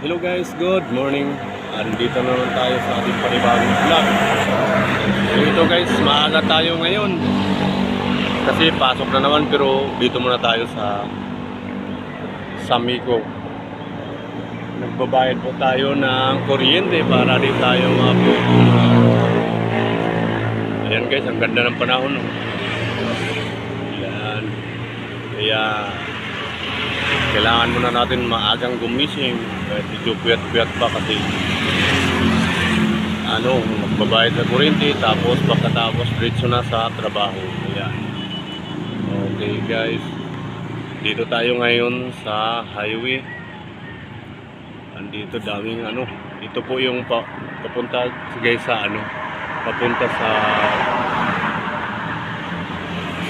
Hello guys, good morning. Andito na naman tayo sa ating panibagong vlog. So ito guys, maaga tayo ngayon. Kasi pasok na naman pero dito muna tayo sa Samico. Nagbabayad po tayo ng kuryente para di tayo ma-upload. Ayan guys, ang ganda ng panahon. No? Ayan. Kaya kailangan muna natin maagang gumising kahit medyo puyat-puyat pa kasi ano, magbabayad sa kuryente tapos pagkatapos diretso na sa trabaho. Ayan. Okay guys. Dito tayo ngayon sa highway. Andito daming ano. Ito po yung pa, papunta guys sa ano. Papunta sa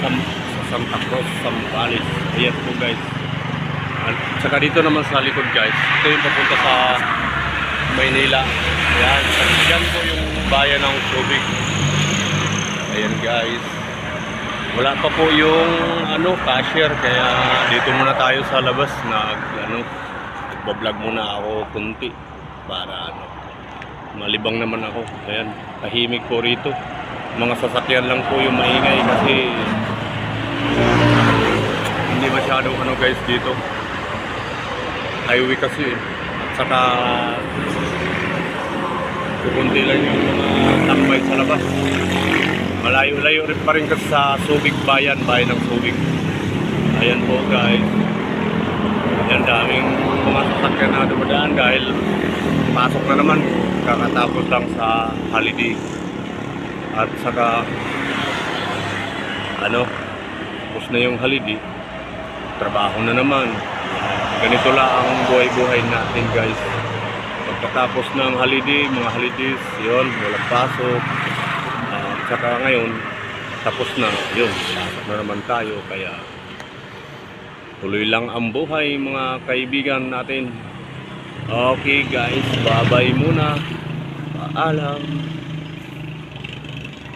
sa, sa Santa Cruz, Sambales. Ayan po guys. At saka dito naman sa likod guys, ito yung papunta sa Maynila. Ayan, yan po yung bayan ng Subic. Ayan guys. Wala pa po yung ano, cashier kaya dito muna tayo sa labas nag ano, nagba-vlog muna ako kunti para ano, malibang naman ako. Ayan, tahimik po rito. Mga sasakyan lang po yung maingay kasi hindi masyadong ano guys dito highway kasi. At saka kukunti lang yung mga tambay sa labas. Malayo-layo rin pa rin kasi sa Subic Bayan bayan ng Subic. Ayan po guys. Ayan daming mga sasakyan na dumadaan dahil pasok na naman. Kakatapos lang sa holiday. At saka ano tapos na yung holiday. Trabaho na naman ganito lang ang buhay-buhay natin guys. Pagkatapos ng holiday mga holidays yun walang pasok. Uh, saka ngayon tapos na. Yun pasok na naman tayo kaya tuloy lang ang buhay mga kaibigan natin. Okay guys bye bye muna. Paalam